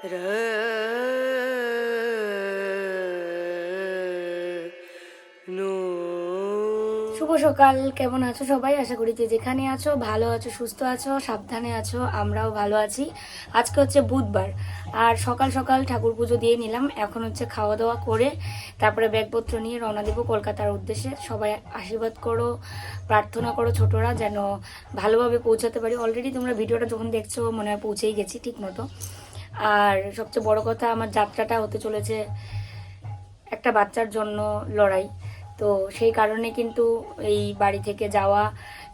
শুভ সকাল, কেমন আছো সবাই? আশা করি যে যেখানে আছো, ভালো আছো, সুস্থ আছো, সাবধানে আছো, আমরাও ভালো আছি। আজকে হচ্ছে বুধবার, আর সকাল সকাল ঠাকুর পুজো দিয়ে নিলাম। এখন হচ্ছে খাওয়া দাওয়া করে তারপরে ব্যাগপত্র নিয়ে রওনা দেবো কলকাতার উদ্দেশ্যে। সবাই আশীর্বাদ করো, প্রার্থনা করো ছোটরা, যেন ভালোভাবে পৌঁছাতে পারি। অলরেডি তোমরা ভিডিওটা যখন দেখছ, মনে হয় পৌঁছেই গেছি, ঠিক মতো। আর সবচেয়ে বড় কথা আমার যাত্রাটা হতে চলেছে একটা বাচ্চার জন্য লড়াই। তো সেই কারণে কিন্তু এই বাড়ি থেকে যাওয়া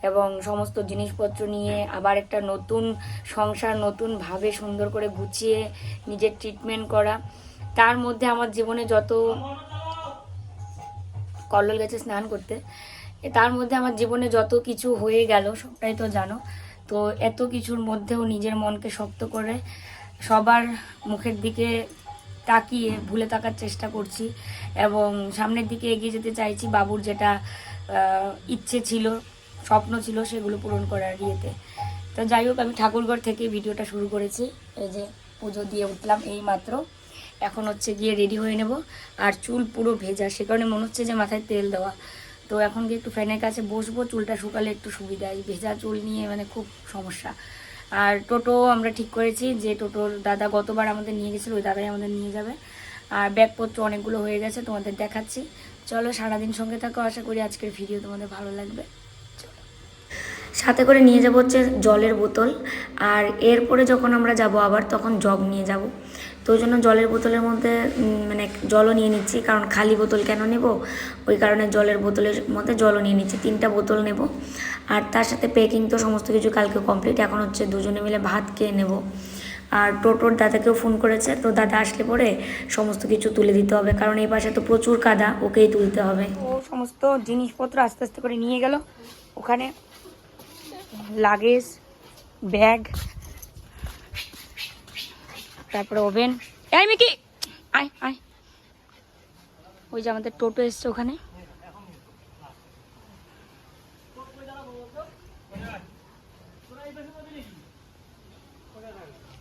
এবং সমস্ত জিনিসপত্র নিয়ে আবার একটা নতুন সংসার নতুনভাবে সুন্দর করে গুছিয়ে নিজের ট্রিটমেন্ট করা। তার মধ্যে আমার জীবনে যত কল্লোল গেছে স্নান করতে তার মধ্যে আমার জীবনে যত কিছু হয়ে গেল সবটাই তো জানো। তো এত কিছুর মধ্যেও নিজের মনকে শক্ত করে সবার মুখের দিকে তাকিয়ে ভুলে থাকার চেষ্টা করছি এবং সামনের দিকে এগিয়ে যেতে চাইছি বাবুর যেটা ইচ্ছে ছিল, স্বপ্ন ছিল সেগুলো পূরণ করার ইয়েতে। তো যাই হোক, আমি ঠাকুরঘর থেকে ভিডিওটা শুরু করেছি। এই যে পুজো দিয়ে উঠলাম এই মাত্র এখন হচ্ছে গিয়ে রেডি হয়ে নেব। আর চুল পুরো ভেজা, সে কারণে মনে হচ্ছে যে মাথায় তেল দেওয়া। তো এখন গিয়ে একটু ফ্যানের কাছে বসবো, চুলটা শুকালে একটু সুবিধা ভেজা চুল নিয়ে মানে খুব সমস্যা। আর টোটো আমরা ঠিক করেছি যে টোটোর দাদা গতবার আমাদের নিয়ে গেছিল, ওই দাদাই আমাদের নিয়ে যাবে। আর ব্যাগপত্র অনেকগুলো হয়ে গেছে, তোমাদের দেখাচ্ছি। চলো সারাদিন সঙ্গে থাকো, আশা করি আজকের ভিডিও তোমাদের ভালো লাগবে। সাথে করে নিয়ে যাব হচ্ছে জলের বোতল। আর এরপরে যখন আমরা যাব আবার তখন জগ নিয়ে যাব। তো ওই জন্য জলের বোতলের মধ্যে মানে জলও নিয়ে নিচ্ছি, কারণ খালি বোতল কেন নেব? ওই কারণে জলের বোতলের মধ্যে জলও নিয়ে নিচ্ছি, তিনটা বোতল নেব। আর তার সাথে প্যাকিং তো সমস্ত কিছু কালকে কমপ্লিট, এখন হচ্ছে দুজনে মিলে ভাত খেয়ে নেব। আর টোটোর দাদাকেও ফোন করেছে, তো দাদা আসলে পরে সমস্ত কিছু তুলে দিতে হবে, কারণ এই পাশে তো প্রচুর কাদা, ওকেই তুলতে হবে। ও সমস্ত জিনিসপত্র আস্তে আস্তে করে নিয়ে গেল। ওখানে লাগেজ ব্যাগ তারপরে ওভেন এই মিকি! আয় আয়। ওই যে আমাদের টোটো এসছে ওখানে।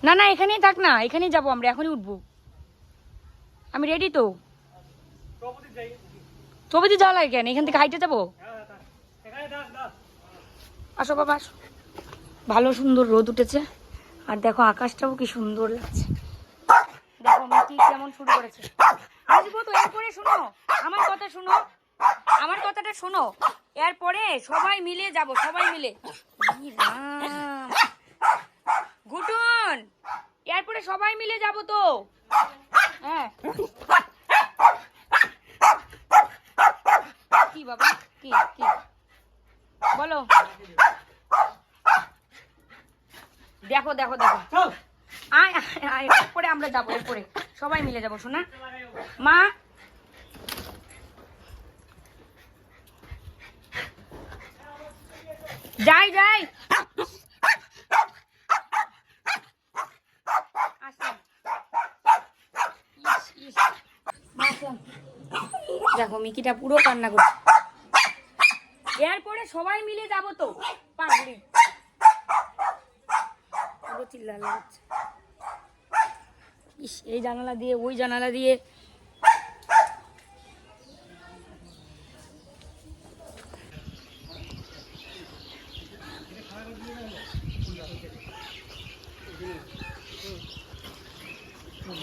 না না এখানেই থাক না এখানেই যাব আমরা এখনই উঠবো। আমি রেডি তো। চৌপতি যাওয়া লাগে কেন? এখান থেকে হাইটে যাব? আসো বাবা, আসো। ভালো সুন্দর রোদ উঠেছে। আর দেখো, আকাশটাও কি সুন্দর লাগছে। দেখো মিটি কেমন শুরু করেছে। আসব তো এরপরে শোনো। আমার কথা শোনো। আমার কথাটা শোনো। এরপরে সবাই মিলে যাব, সবাই মিলে। গুটুন, এরপরে সবাই মিলে যাব তো। হ্যাঁ। কি বাবা? কি কি? বলো। দেখো দেখো দেখো। আয় এরপরে আমরা যাব এরপরে সবাই মিলে যাব শোনা। মা। যাই যাই। দেখো মিকিটা পুরো কান্না করছে। এরপরে সবাই মিলে যাব তো। পাগলি। চিল্লালা হচ্ছে। ইস এই জানালা দিয়ে ওই জানালা দিয়ে।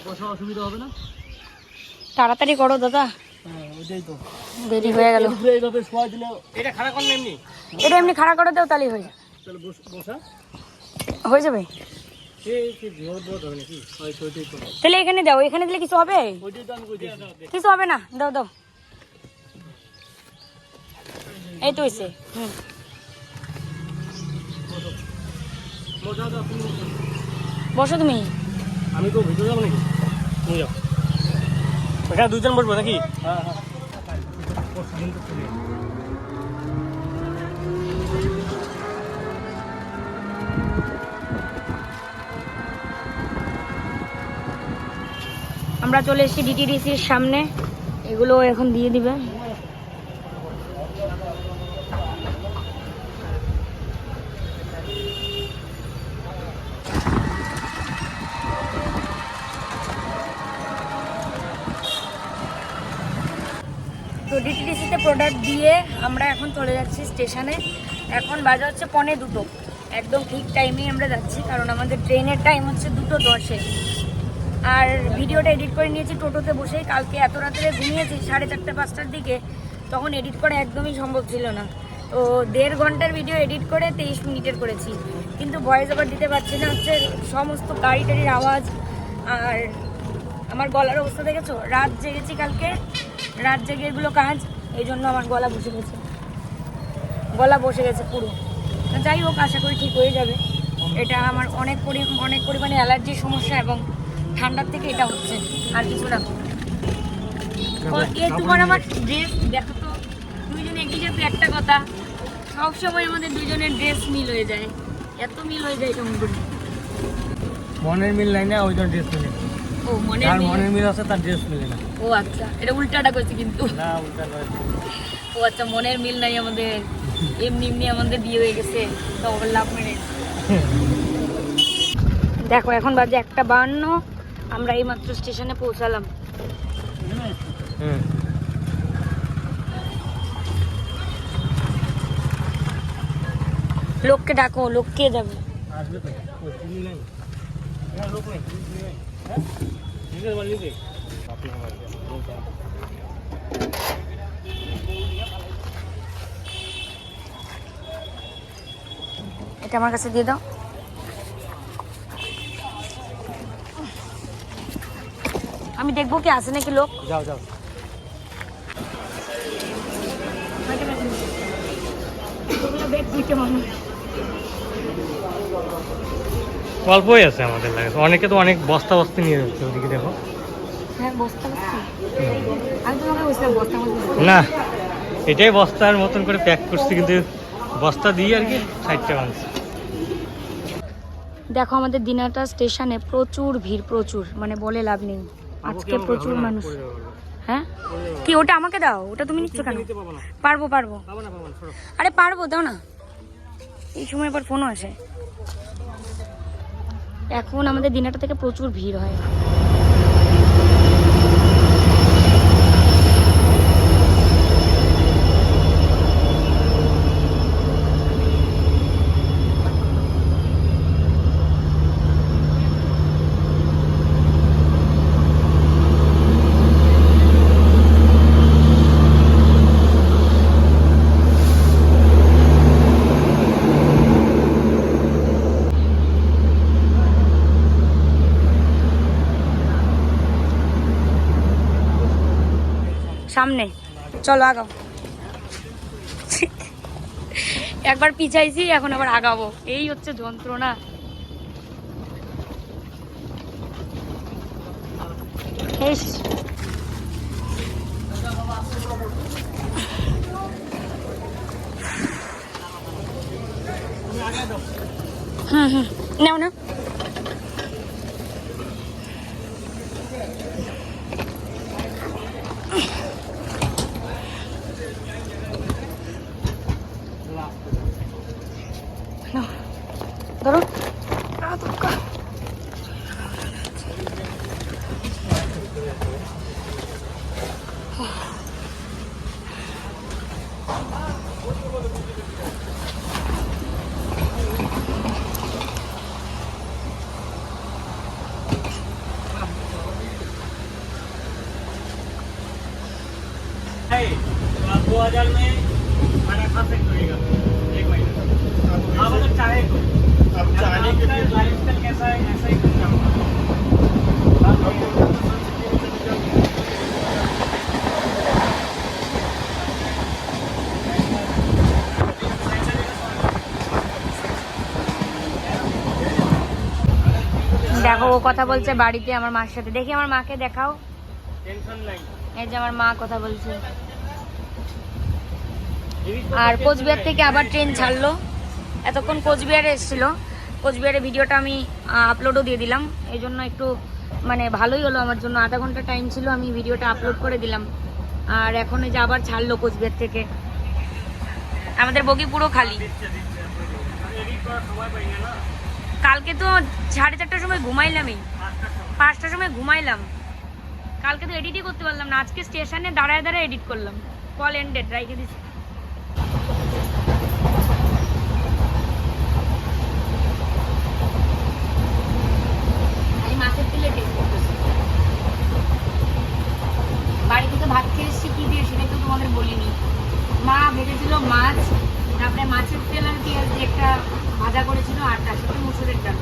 বসা অসুবিধা হবে না? তাড়াতাড়ি করো দাদা। হ্যাঁ ওইটাই তো। দেরি হয়ে গেল। এইভাবে শোয়া দিলে এটা খারাপ করলে এমনি? এটা এমনি খাড়া করে দাও তাহলেই হয়ে যাবে। তাহলে বস- হয়ে যাবে? তাহলে এখানে দাও এখানে দিলে কিছু হবে? কিছু হবে না দাও দাও। এই তো হয়েছে হুম। বসা তুমি। আমি তো ভিতরে যাব নাকি? তুমি যাও। এখানে দুজন বসবো নাকি? হ্যাঁ হ্যাঁ। আমরা চলে এসেছি ডিটিডিসির সামনে। এগুলো এখন দিয়ে দিবে। প্রোডাক্ট দিয়ে আমরা এখন চলে যাচ্ছি স্টেশনে এখন বাজে হচ্ছে পনে দুটো। একদম ঠিক টাইমেই আমরা যাচ্ছি, কারণ আমাদের ট্রেনের টাইম হচ্ছে দুটো দশে। আর ভিডিওটা এডিট করে নিয়েছি টোটোতে বসেই। কালকে এত রাত্রে ঘুমিয়েছি, সাড়ে চারটে, পাঁচটার দিকে। তখন এডিট করা একদমই সম্ভব ছিল না। তো দেড় ঘণ্টার ভিডিও এডিট করে তেইশ মিনিটের করেছি। কিন্তু ভয়েস ওভার দিতে পারছি না, হচ্ছে সমস্ত গাড়ি টাড়ির আওয়াজ। আর আমার গলার অবস্থা দেখেছ? রাত জেগেছি কালকে। রাত জেগে এগুলো কাজ। এই জন্য আমার গলা বসে গেছে। গলা বসে গেছে পুরো। যাই হোক আশা করি ঠিক হয়ে যাবে। এটা আমার অনেক পরি অনেক পরিমাণে অ্যালার্জির সমস্যা এবং ঠান্ডার থেকে এটা হচ্ছে। আর কিছু না। ও, এ তোমার আমার ড্রেস দেখো তো দুইজনে একই সাথে একটা কথা। সবসময় আমাদের দুজনের ড্রেস মিল হয়ে যায়। এত মিল হয়ে যায় কেমন করে। মনের মিল নাই না ওই জন্য ড্রেস মিলে ও মনে যার মনের মিল আছে তার ড্রেস মিলে না। ও আচ্ছা। এটা উল্টাটা করছি কিন্তু। না উল্টা করে ও আচ্ছা মনের মিল নাই আমাদের। এমনি এমনি আমাদের বিয়ে হয়ে গেছে। তো লাভ মেরে দেখো এখন বাজে একটা বান্ন। আমরা এই মাত্র স্টেশনে পৌঁছালাম। লোককে ডাকো লোককে যাবে? আসবে তো। লোক নেই। এটা আমার কাছে দিয়ে দাও। আমি দেখব কি আছে নাকি লোক। যাও যাও। অল্পই আছে আমাদের লাগে। অনেকে তো অনেক বস্তা বস্তা নিয়ে যাচ্ছে ওদিকে দেখো। হ্যাঁ না এটাই বস্তার মতন করে প্যাক করছি কিন্তু বস্তা দিয়ে আর কি ষাটটা মানুষ দেখো আমাদের দিনাটা স্টেশনে প্রচুর ভিড় প্রচুর। মানে বলে লাভ নেই। আজকে প্রচুর মানুষ। হ্যাঁ? কি ওটা আমাকে দাও? ওটা তুমি নিচ্ছ কেন? পারব পারব। আরে পারব দাও না। এই সময় আবার ফোনও আসে। এখন আমাদের দিনাটা থেকে প্রচুর ভিড় হয়। সামনে। চলো আগাও। একবার পিছাইছি, এখন আবার আগাবো। এই হচ্ছে যন্ত্রণা। হুম হুম। নাও না ও কথা বলছে বাড়িতে আমার মার সাথে। দেখি আমার মাকে দেখাও। এই যে আমার মা কথা বলছে। আর কোচবিহার থেকে আবার ট্রেন ছাড়লো। এতক্ষণ কোচবিহারে এসেছিল। কোচবিহারে ভিডিওটা আমি আপলোডও দিয়ে দিলাম। এই জন্য একটু মানে ভালোই হলো আমার জন্য। আধা ঘণ্টা টাইম ছিল আমি ভিডিওটা আপলোড করে দিলাম। আর এখন এই যে আবার ছাড়লো কোচবিহার থেকে। আমাদের বগি পুরো খালি কালকে তো সাড়ে চারটার সময় ঘুমাইলামই। পাঁচটার সময় ঘুমাইলাম। কালকে তো এডিটই করতে পারলাম না। আজকে স্টেশনে দাঁড়ায় দাঁড়ায় এডিট করলাম। কল এন্ডেড রাইখে দিছি। ভাত খেয়ে এসেছি, কি দিয়ে সেটাই তো বলিনি। মা ভেজেছিল মাছ, তারপরে মাছের তেল আর পেঁয়াজ দিয়ে একটা ভাজা করেছিল আর তার সাথে মুসুরের ডাল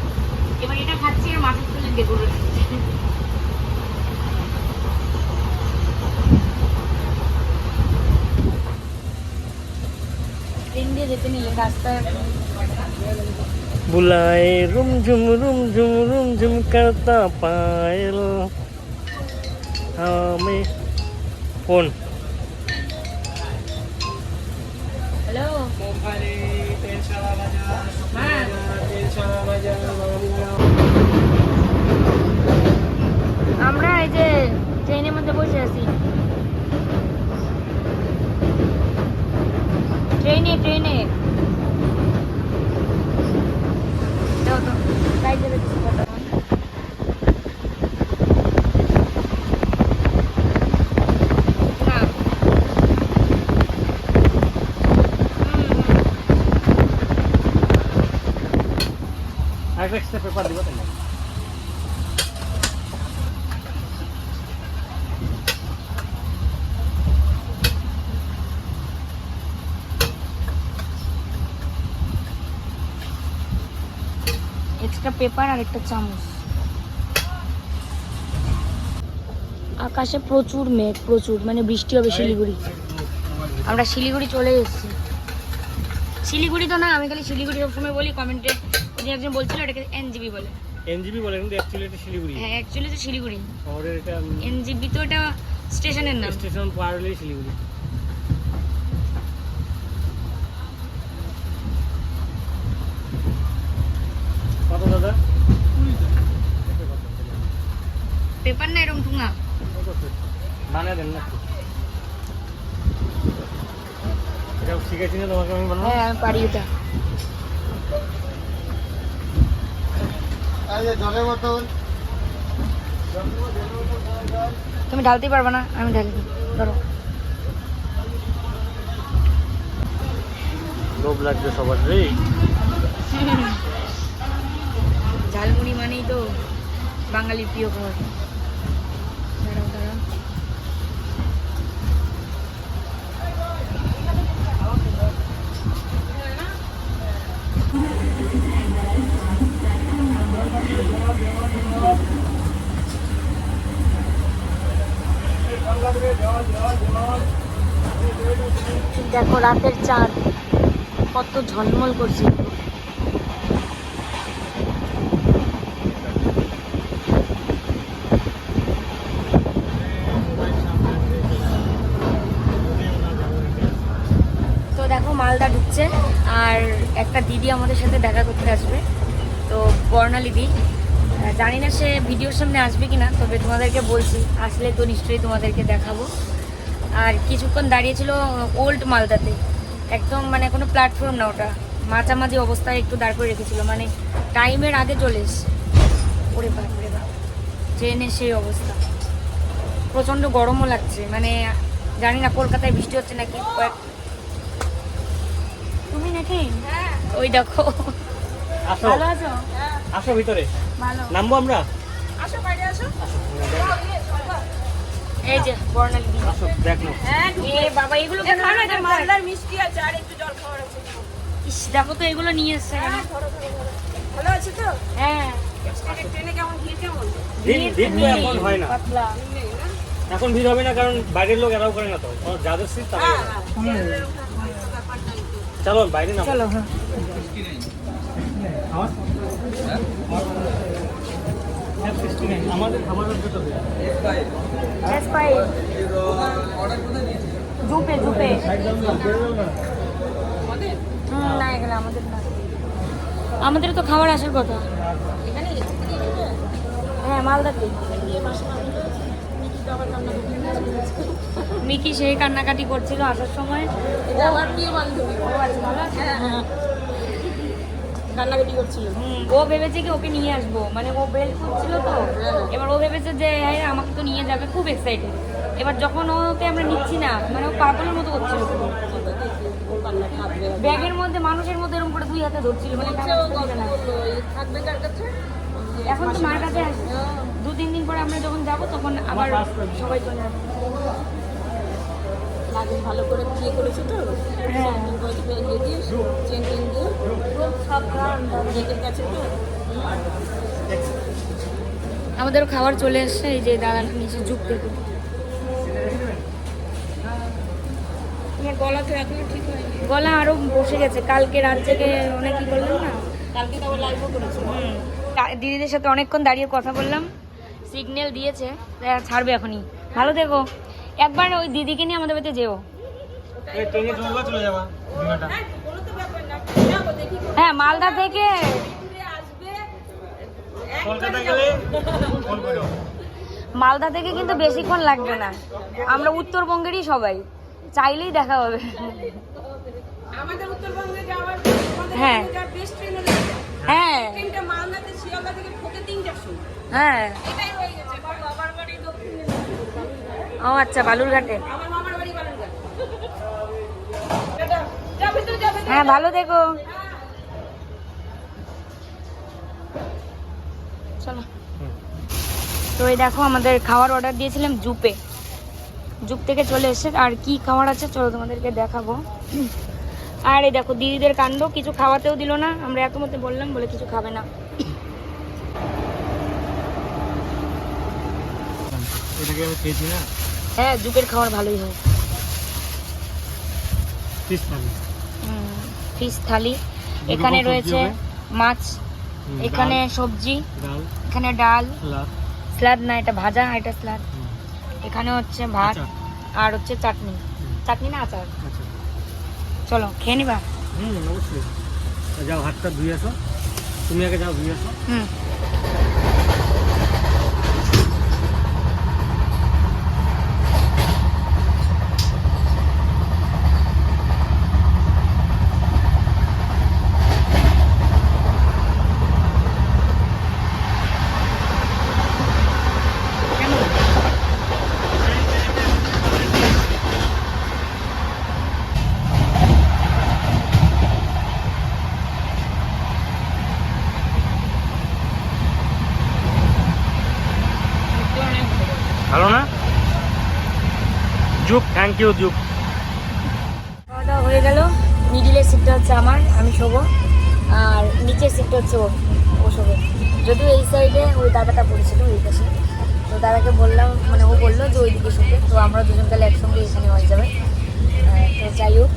এবার এটা খাচ্ছি আর মাছের তেলে ডেকোরে ট্রেন দিয়ে যেতে নিলে রাস্তায় बुलाए रुम झुम रुम झुम रुम झुम करता पायल हमें फोन আমরা এই যে ট্রেনের মধ্যে বসে আছি। ট্রেনে ট্রেনে। একটা পেপার দিবা তাই পেপার আর একটা চামচ। আকাশে প্রচুর মেঘ প্রচুর মানে বৃষ্টি হবে শিলিগুড়ি। আমরা শিলিগুড়ি চলে এসেছি। শিলিগুড়ি তো না আমি খালি শিলিগুড়ি সবসময় বলি কমেন্টে একজন বলছিল এটাকে এনজিবি বলে। এনজিবি বলে কিন্তু অ্যাকচুয়ালি এটা শিলিগুড়ি। হ্যাঁ অ্যাকচুয়ালি তো শিলিগুড়ি। শহরের এটা এনজিবি তো এটা স্টেশনের নাম। স্টেশন পার হলেই শিলিগুড়ি কত দাদা পেপার না এরকম ঠুঙা। বানিয়ে দেন না এটা শিখেছি না তোমাকে আমি বানাবো হ্যাঁ আমি পারি এটা। বোতল। তুমি ঢালতে পারবে না আমি ঢালি ধরো। লোভ লাগবে সবার রে। ঝালমুড়ি মানেই তো বাঙালির প্রিয় খাবার। দেখো রাতের চাঁদ। কত ঝলমল করছে। তো দেখো মালদা ঢুকছে আর একটা দিদি আমাদের সাথে দেখা করতে আসবে। তো বর্ণালী দি। আহ, জানি না সে ভিডিওর সামনে আসবে কি না তবে তোমাদেরকে বলছি আসলে তো নিশ্চয়ই তোমাদেরকে দেখাবো। আর কিছুক্ষণ দাঁড়িয়েছিল ওল্ড মালদাতে। একদম মানে কোনো প্ল্যাটফর্ম না ওটা। মাঝামাঝি অবস্থায় একটু দাঁড় করে রেখেছিল মানে টাইমের আগে চলে এসছে। ওরে বাপ ওরে বাপ। ট্রেনের সেই অবস্থা। প্রচণ্ড গরমও লাগছে মানে জানি না কলকাতায় বৃষ্টি হচ্ছে নাকি কয়েক তুমি নাকি? ওই দেখো। ভালো আছো? আসো ভিতরে। ভালো। নামবো আমরা? এই যে বর্ণালী দি আসো দেখো। এ বাবা এগুলো কেন মালদার মিষ্টি আছে আর একটু জল খাওয়ার আছে। ইস দেখো তো এগুলো নিয়ে এসছে কেন? ভালো আছে তো? হ্যাঁ। এক্সপ্রেস ট্রেনে কেমন ভিড় কেমন? দিন দিন তো এখন হয় না। পাতলা। এখন ভিড় হবে না কারণ বাইরের লোক এরাও করে না তো। ও যাদের সিট তারা হ্যাঁ চলো বাইরে না চলো হ্যাঁ। আমাদের? জুপে জুপে না আমাদের না। আমাদের তো খাবার আসার কথা। হ্যাঁ মালদাতে মিকি সেই কান্নাকাটি করছিল আসার সময়। কান্নাকাটি করছিল। ও ভেবেছে কি ওকে নিয়ে আসব। মানে ও বেল করছিল তো। এবার ও ভেবেছে যে হ্যাঁ আমাকে তো নিয়ে যাবে। খুব এক্সাইটেড এবার যখন ওকে আমরা নিচ্ছি না মানে ও পাগলের মতো করছিল। ব্যাগের মধ্যে মানুষের মধ্যে এরকম করে দুই হাতে ধরছিল। মানে না। থাকবে কার কাছে? এখন তো মার কাছে আসবে। দু তিন দিন পরে আমরা যখন যাব তখন আবার সবাই চলে যাবে লাগে ভালো করে বিয়ে করেছ তো? হ্যাঁ। ইয়ে দিয়ে চেন টেন দিয়ে খুব সাবধান কাছে তো? আমাদেরও খাবার চলে এসছে এই যে দাদা নিচে যুগ থেকে তোমার গলা তো এখনও ঠিক হয়নি। গলা আরও বসে গেছে কালকে রাত থেকে অনেক কি করলাম না? কালকে তো লাইভও করেছ। হুম। তা- দিদিদের সাথে অনেকক্ষণ দাঁড়িয়ে কথা বললাম। সিগন্যাল দিয়েছে ছাড়বে এখনই। ভালো দেখো একবার ওই দিদিকে নিয়ে আমাদের বাড়িতে যেও। এই ট্রেনে চলবা চলে যাবা? দীঘাটা কোনো তো ব্যাপার না। যাব দেখি হ্যাঁ মালদা থেকে। মালদা থেকে কিন্তু বেশিক্ষণ লাগবে না। আমরা উত্তরবঙ্গেরই সবাই। চাইলেই দেখা হবে। আমাদের উত্তরবঙ্গে যাওয়ার আমাদের হ্যাঁ। হ্যাঁ। হ্যাঁ। ও আচ্ছা বালুরঘাটে। হ্যাঁ ভালো দেখো চলো। তো এই দেখো, আমাদের খাবার অর্ডার দিয়েছিলাম জুপে। জুপ থেকে চলে এসে আর কি খাবার আছে, চলো তোমাদেরকে দেখাবো। আর এই দেখো, দিদিদের কাণ্ড, কিছু খাওয়াতেও দিল না। আমরা এত মধ্যে বললাম, বলে কিছু খাবে না। এটাকে আমি খেয়েছি না? হ্যাঁ জুপের খাবার ভালোই হয়। ফিস থালি। ফিশ থালি। এখানে রয়েছে মাছ এখানে সবজি এখানে ডাল। সালাদ না এটা ভাজা এটা স্লাদ এখানে হচ্ছে ভাত আর হচ্ছে চাটনি। চাটনি না আচার? আচ্ছা। চলো খেয়ে নিবা। হুম অবশ্যই। যাও হাতটা ধুয়ে আসো। তুমি আগে যাও ধুয়ে আসো। হুম ভালো না থ্যাংক যুগ খাওয়া দাওয়া হয়ে গেল। মিডিলের সিটটা হচ্ছে আমার আমি শোবো। আর নিচের সিটটা হচ্ছে ও ও শোবে। যদিও এই সাইডে ওই দাদাটা পড়েছিল ওই পাশে। তো দাদাকে বললাম মানে ও বলল যে ওইদিকে শুতে তো আমরা দুজন তাহলে একসঙ্গে এখানে হয়ে যাবে। তো যাই হোক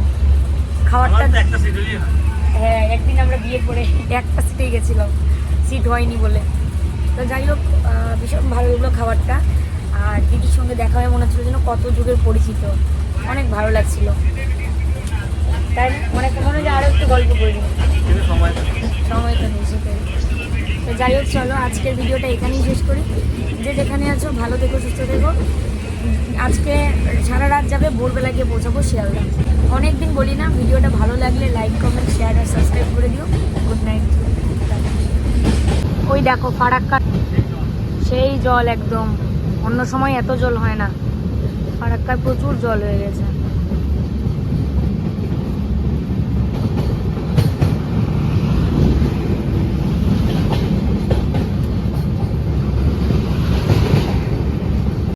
খাবারটা একটা হ্যাঁ। একদিন আমরা বিয়ে করে একটা সিটেই গেছিলাম। সিট হয়নি বলে। তো যাই হোক ভীষণ ভালো লাগল খাবারটা আর দিদির সঙ্গে দেখা হয়ে মনে হচ্ছিল যেন কত যুগের পরিচিত। অনেক ভালো লাগছিল। তাই না? মানে হয় আরও একটু গল্প করি সময় সময় তো নেই সেটাই। তো যাই হোক, চলো আজকের ভিডিওটা এখানেই শেষ করি। যে যেখানে আছো, ভালো থেকো, সুস্থ থেকো। আজকে সারা রাত যাবে, ভোরবেলা গিয়ে পৌঁছাবো শিয়ালদা। অনেক দিন বলি না, ভিডিওটা ভালো লাগলে লাইক কমেন্ট শেয়ার আর সাবস্ক্রাইব করে দিও। গুড নাইট ওই দেখো ফারাক্কা। সেই জল একদম। অন্য সময় এত জল হয় না। ফারাক্কায় প্রচুর জল হয়ে গেছে।